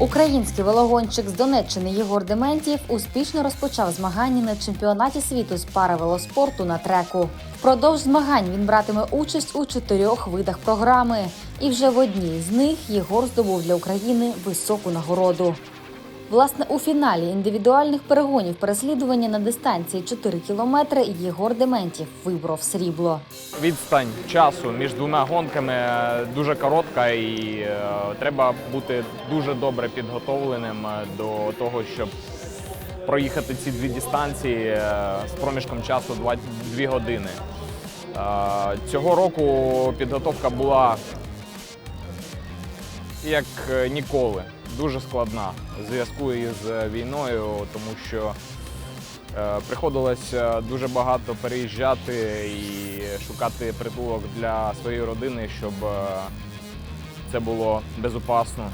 Український велогонщик з Донеччини Єгор Дементів успішно розпочав змагання на чемпіонаті світу з паравелоспорту на треку. Впродовж змагань він братиме участь у чотирьох видах програми, і вже в одній з них Єгор здобув для України високу нагороду. Власне, у фіналі індивідуальних перегонів переслідування на дистанції 4 кілометри Єгор Дементів вибрав срібло. Відстань часу між двома гонками е, дуже коротка, і е, треба бути дуже добре підготовленим е, до того, щоб проїхати ці дві дистанції з проміжком часу 2, 2 години. Цього року підготовка була як ніколи, дуже складна в зв'язку із війною, тому що Е, Приходилось дуже багато переїжджати і шукати притулок для своєї родини, щоб е, це було безпечно.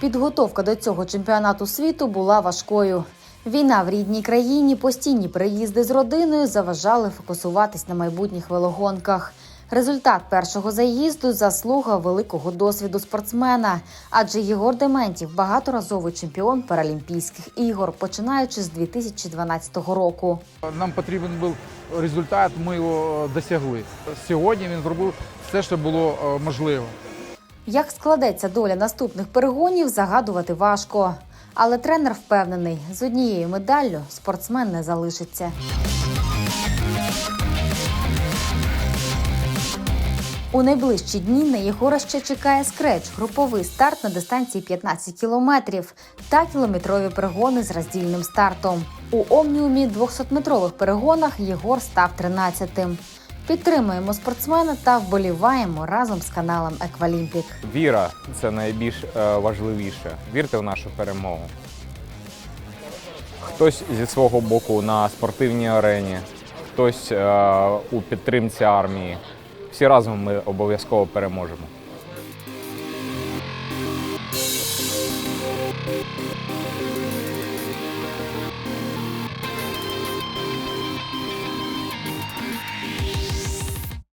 Підготовка до цього чемпіонату світу була важкою. Війна в рідній країні, постійні переїзди з родиною заважали фокусуватись на майбутніх велогонках. Результат першого заїзду заслуга великого досвіду спортсмена, адже Єгор Дементів багаторазовий чемпіон Паралімпійських ігор, починаючи з 2012 року. Нам потрібен був результат, ми його досягли. Сьогодні він зробив все, що було е, можливо. Як складеться доля наступних перегонів, загадувати важко. Але тренер впевнений, з однією медаллю спортсмен не залишиться. У найближчі дні на Єгора ще чекає скреч, груповий старт на дистанції 15 кілометрів та кілометрові перегони з роздільним стартом. У Омніумі 200-метрових перегонах Єгор став 13-тим. Підтримуємо спортсмена та вболіваємо разом з каналом Еквалімпік. Віра це найбільш е, важливіше. Вірте в нашу перемогу. Хтось зі свого боку на спортивній арені, хтось е, у підтримці армії. Всі разом ми обов'язково переможемо. Thank you.